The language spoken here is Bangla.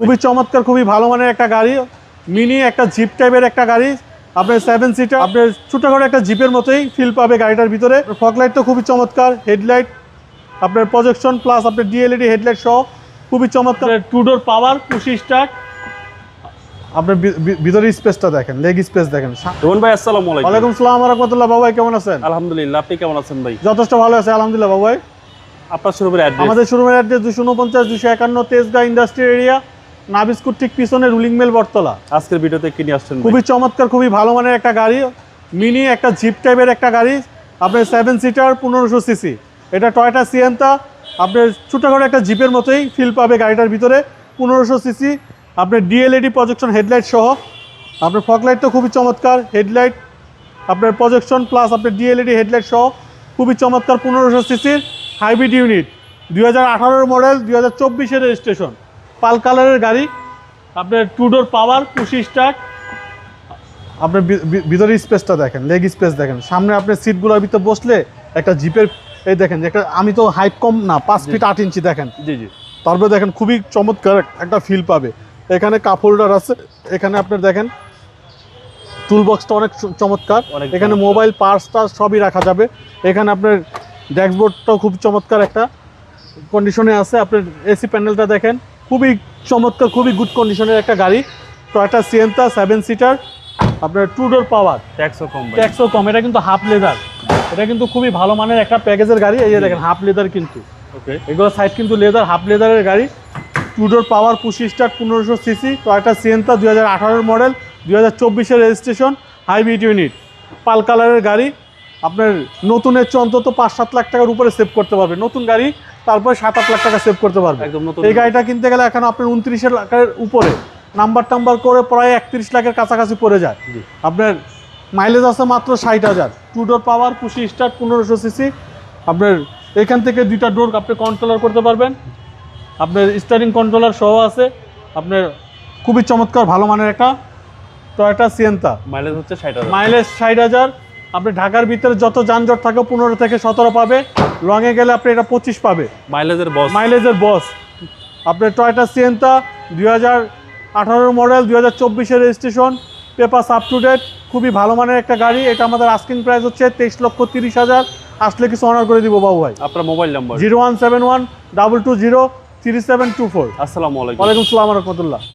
খুবই চমৎকার খুবই ভালো মানের একটা গাড়ি মিনি একটা জিপ টাইপের একটা গাড়ি আপনার সেভেন সিটার আপনার ছোটখাটো একটা জিপের মতোই ফিল পাবে গাড়িটার ভিতরে। ফকলাইট তো খুবই চমৎকার হেডলাইট আপনার প্রজেকশন প্লাস আপনার ডিএলইডি হেডলাইট সহ খুবই চমৎকার। Two door power push start আপনার ভি- ভি- ভিতরের স্পেসটা দেখেন লেগ স্পেস দেখেন। রোহন ভাই আসসালামু আলাইকুম। ওয়ালাইকুম সালাম রহমতুল্লাহ বাবাই কেমন আছেন? আলহামদুলিল্লাহ আপনি কেমন আছেন ভাই? যথেষ্ট ভালো আছে আলহামদুলিল্লাহ বাবাই আপনার শোরুমের অ্যাড্রেস আমাদের শোরুমের অ্যাড্রেস দুশো উনপঞ্চাশ দুশো একান্ন তেজগাঁ ইন্ডাস্ট্রি এরিয়া নাবিস্কুর ঠিক পিছনে রুলিং মেল বটতলা। আজকের ভিডিওতে কি নিয়ে আসছেন খুবই চমৎকার খুবই ভালো মানের একটা গাড়ি মিনি একটা জিপ টাইপের একটা গাড়ি আপনার সেভেন সিটার পনেরোশো সিসি এটা টয়টা সিয়েন্তা আপনার ছোটোখাটো একটা জিপের মতোই ফিল পাবে গাড়িটার ভিতরে পনেরোশো সিসি আপনার ডিএলএডি প্রজেকশন হেডলাইট সহ। আপনার ফকলাইট তো খুবই চমৎকার হেডলাইট আপনার প্রজেকশন প্লাস আপনার ডিএলইডি হেডলাইট সহ। খুবই চমৎকার পনেরোশো সিসির হাইব্রিড ইউনিট দুই হাজার মডেল দুই হাজার চব্বিশের রেজিস্ট্রেশন পাল কালারের গাড়ি আপনার two door power push start আপনার ভি- ভি- ভিতরের স্পেসটা দেখেন লেগ স্পেস দেখেন। সামনে আপনার সিটগুলোর ভিতরে বসলে একটা জিপের এই দেখেন একটা আমি তো হাইট কম না পাঁচ ফিট আট ইঞ্চি দেখেন। জি জি। তারপরে দেখেন খুবই চমৎকার একটা ফিল পাবে। এখানে কাপ হোল্ডার আছে এখানে আপনার দেখেন টুল বক্সটা অনেক চমৎকার। এখানে মোবাইল পার্স টার্স সবই রাখা যাবে। এখানে আপনার ড্যাশবোর্ডটাও খুব চমৎকার একটা কন্ডিশনে আছে। আপনার এসি প্যানেলটা দেখেন খুবই চমৎকার খুবই গুড কন্ডিশনের একটা গাড়ি। টয়টা সিয়েন্তা সেভেন সিটার আপনার টু ডোর পাওয়ার ট্যাক্সও কম ট্যাক্সও কম এটা কিন্তু হাফ লেদার এটা কিন্তু খুবই ভালো মানের একটা প্যাকেজের গাড়ি এই যে দেখেন হাফ লেদার কিন্তু। ওকে এগুলো সাইড কিন্তু লেদার হাফ লেদারের গাড়ি। Two door power push start পনেরোশো সিসি টয়টা সিয়েন্তা দুই হাজার আঠারোর মডেল দুই হাজার চব্বিশের রেজিস্ট্রেশন হাইব্রিড ইউনিট পাল কালারের গাড়ি আপনার নতুনের চেয়ে অন্তত পাঁচ সাত লাখ টাকার উপরে সেভ করতে পারবে। নতুন গাড়ি তারপরে সাত আট লাখ টাকা সেভ করতে পারবে। একদম নতুন এই গাড়িটা কিনতে গেলে এখন আপনার উনত্রিশের লাখের উপরে। নাম্বার টাম্বার করে প্রায় একত্রিশ লাখের কাছাকাছি পড়ে যায়। আপনার মাইলেজ আছে মাত্র ষাট হাজার। Two door power push start পনেরোশো সিসি আপনার এখান থেকে দুইটা ডোর আপনি কন্ট্রোলার করতে পারবেন। আপনার স্টারিং কন্ট্রোলার সহ আছে। আপনার খুবই চমৎকার ভালো মানের একটা তো একটা সিয়েন্তা মাইলেজ হচ্ছে ষাট হাজার। মাইলেজ ষাট হাজার। আপনি ঢাকার ভিতরে যত যানজট থাকে পনেরো থেকে সতেরো পাবে লংয়ে গেলে আপনি এটা পঁচিশ পাবে। মাইলেজের বস মাইলেজের বস আপনার টয়টা সিয়েন্তা দুই হাজার আঠারোর মডেল দুই হাজার চব্বিশের registration paper up to date খুবই ভালো মানের একটা গাড়ি। এটা আমাদের আস্কিং প্রাইস হচ্ছে তেইশ লক্ষ তিরিশ হাজার। আসলে কিছু অনার করে দিব বাবু ভাই। আপনার mobile number zero one seven one double two zero three seven two four আসসালামু আলাইকুম। ওয়ালাইকুম সালাম রহমতুল্লাহ।